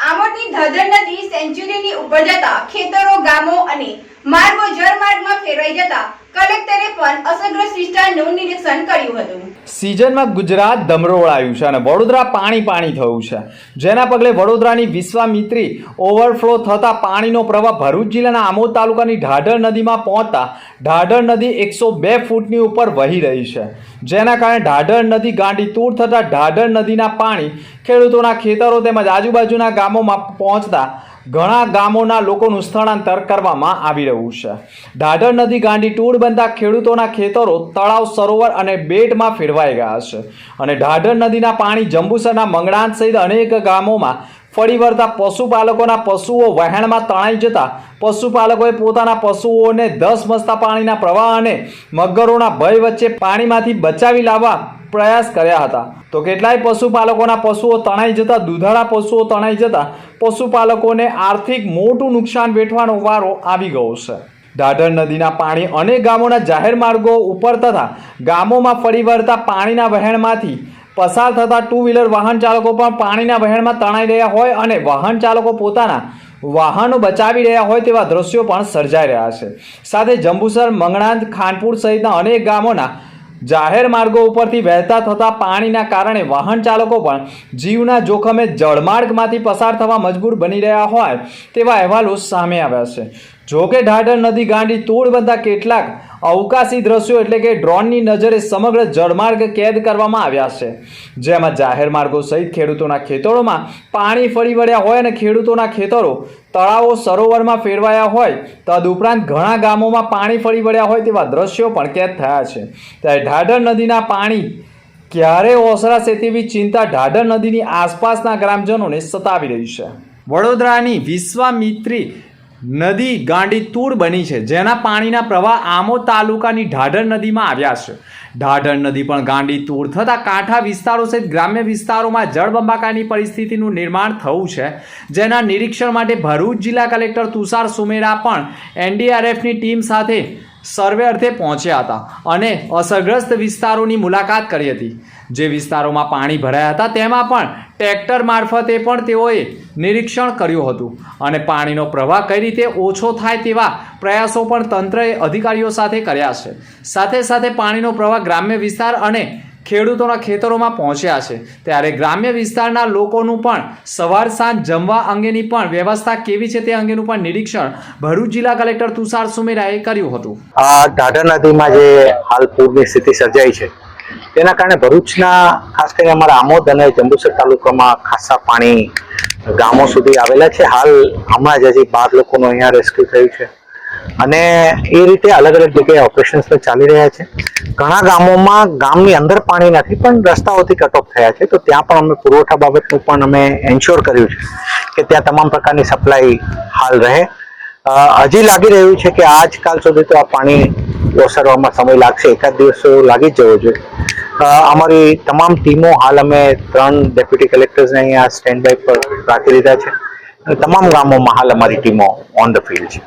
આમોદની ધાધર નદી સેન્ચ્યુરીની ઉપર જતા ખેતરો ગામો અને માર્ગો જળમાર્ગમાં ફેરવાઈ જતા કલેક્ટરે પણ અસરગ્રસ્ત વિસ્તારનું નિરીક્ષણ કર્યું હતું. સિઝનમાં ગુજરાત ધમરોળાયું છે અને વડોદરા પાણી પાણી થયું છે. જેના પગલે વડોદરાની વિશ્વામિત્રી ઓવરફ્લો થતાં પાણીનો પ્રવાહ ભરૂચ જિલ્લાના આમોદ તાલુકાની ઢાઢર નદીમાં પહોંચતા ઢાઢર નદી એકસો બે ફૂટની ઉપર વહી રહી છે. જેના કારણે ઢાઢર નદી ગાંડી તૂર થતાં ઢાઢર નદીના પાણી ખેડૂતોના ખેતરો તેમજ આજુબાજુના ગામોમાં પહોંચતા ઘણા ગામોના લોકોનું સ્થળાંતર કરવામાં આવી રહ્યું છે. ઢાઢર નદી ગાંડી ટૂર બનતા ખેડૂતોના ખેતરો તળાવ, સરોવર અને બેટમાં ફેરવાઈ ગયા છે અને ઢાઢર નદીના પાણી જંબુસરના મંગળાન સહિત અનેક ગામોમાં ફરી વળતા પશુપાલકોના પશુઓ વહેણમાં તણાઈ જતા પશુપાલકોએ પોતાના પશુઓને દસ મસ્તા પાણીના પ્રવાહ અને મગરોના ભય વચ્ચે પાણીમાંથી બચાવી લાવવા પ્રયાસ કર્યા હતા. તો કેટલાય પશુપાલકોના પશુઓ તણાઈ જતા, દુધાળા પશુઓ તણાઈ જતા, પશુપાલકોને આર્થિક મોટું નુકસાન વેઠવાનો વારો આવી ગયો છે. ઢાઢર નદીના પાણી અનેક ગામોના જાહેર માર્ગો ઉપર તથા ગામોમાં ફરી વળતા પાણીના વહેણમાંથી પસાર થતા ટુ વ્હીલર વાહન ચાલકો પણ પાણીના વહેણમાં તણાઈ રહ્યા હોય અને વાહન ચાલકો પોતાના વાહનો બચાવી રહ્યા હોય તેવા દ્રશ્યો પણ સર્જાઈ રહ્યા છે. સાથે જંબુસર મંગળાંત ખાનપુર સહિતના અનેક ગામોના જાહેર માર્ગો ઉપરથી વહેતા થતા પાણીના કારણે વાહન ચાલકો પણ જીવના જોખમે જળમાર્ગમાંથી પસાર થવા મજબૂર બની રહ્યા હોય તેવા અહેવાલો સામે આવ્યા છે. જોકે ઢાઢર નદી ગાંડી તોડ બનતા કેટલાક અવકાશી દ્રશ્યો એટલે કે ડ્રોનની નજરે સમગ્ર જળમાર્ગ કેદ કરવામાં આવ્યા છે. જેમાં જાહેર માર્ગો સહિત ખેડૂતોના ખેતરોમાં પાણી ફરી વળ્યા હોય અને ખેડૂતોના ખેતરો, તળાવો સરોવરમાં ફેરવાયા હોય, તદુપરાંત ઘણા ગામોમાં પાણી ફરી વળ્યા હોય તેવા દ્રશ્યો પણ કેદ થયા છે. ત્યારે ઢાઢર નદીના પાણી ક્યારે ઓસરાશે તેવી ચિંતા ઢાઢર નદીની આસપાસના ગ્રામજનોને સતાવી રહી છે. વડોદરાની વિશ્વામિત્રી નદી ગાંડીતૂર બની છે, જેના પાણીના પ્રવાહ આમોદ તાલુકાની ઢાઢર નદીમાં આવ્યા છે. ઢાઢર નદી પણ ગાંડી તૂર થતાં કાંઠા વિસ્તારો સહિત ગ્રામ્ય વિસ્તારોમાં જળબંબાકારની પરિસ્થિતિનું નિર્માણ થયું છે. જેના નિરીક્ષણ માટે ભરૂચ જિલ્લા કલેક્ટર તુષાર સુમેરા પણ એનડીઆરએફની ટીમ સાથે સર્વે અર્થે પહોંચ્યા હતા અને અસરગ્રસ્ત વિસ્તારોની મુલાકાત કરી હતી. જે વિસ્તારોમાં પાણી ભરાયા હતા, તેમાં પણ ટ્રેક્ટર મારફતે પણ તેઓએ નિરીક્ષણ કર્યું હતું. અને પાણીનો પ્રવાહ કઈ રીતે ઓછો થાય તેવા પ્રયાસો પણ તંત્રએ અધિકારીઓ સાથે કર્યા છે. સાથે સાથે પાણીનો પ્રવાહ ગ્રામ્ય વિસ્તાર અને ખેડૂતોના ખેતરોમાં પહોંચ્યા છે. ત્યારે ગ્રામ્ય વિસ્તારના લોકોનું પણ સવાર સાંજ જમવા અંગેની પણ વ્યવસ્થા કેવી છે તે અંગેનું પણ નિરીક્ષણ ભરૂચ જિલ્લા કલેક્ટર તુષાર સુમેરાએ કર્યું હતું. આ ઢાઢર નદીમાં જે હાલ પૂરની સ્થિતિ સર્જાઈ છે તેના કારણે ભરૂચના, ખાસ કરીને અમારા આમોદ અને જંબુસર તાલુકામાં ખાસા પાણી ગામો સુધી આવેલા છે. હાલ હમણાં જ હજી બાર લોકોનું અહીંયા રેસ્ક્યુ થયું છે. અને એ રીતે અલગ અલગ જગ્યાએ ઓપરેશન્સ પણ ચાલી રહ્યા છે. ઘણા ગામોમાં ગામની અંદર પાણી નથી, પણ રસ્તાઓથી કટ થયા છે. તો ત્યાં પણ અમે પુરવઠા બાબતનું પણ અમે એન્શ્યોર કર્યું છે કે ત્યાં તમામ પ્રકારની સપ્લાય હાલ રહે. હજી લાગી રહ્યું છે કે આજકાલ સુધી તો આ પાણી ઓસરવામાં સમય લાગશે. એકાદ દિવસ લાગી જ જવો જોઈએ. અમારી તમામ ટીમો હાલ અમે ત્રણ ડેપ્યુટી કલેક્ટર્સને અહીંયા સ્ટેન્ડ બાય પર રાખી લીધા છે. તમામ ગામોમાં હાલ અમારી ટીમો ઓન ધ ફિલ્ડ છે.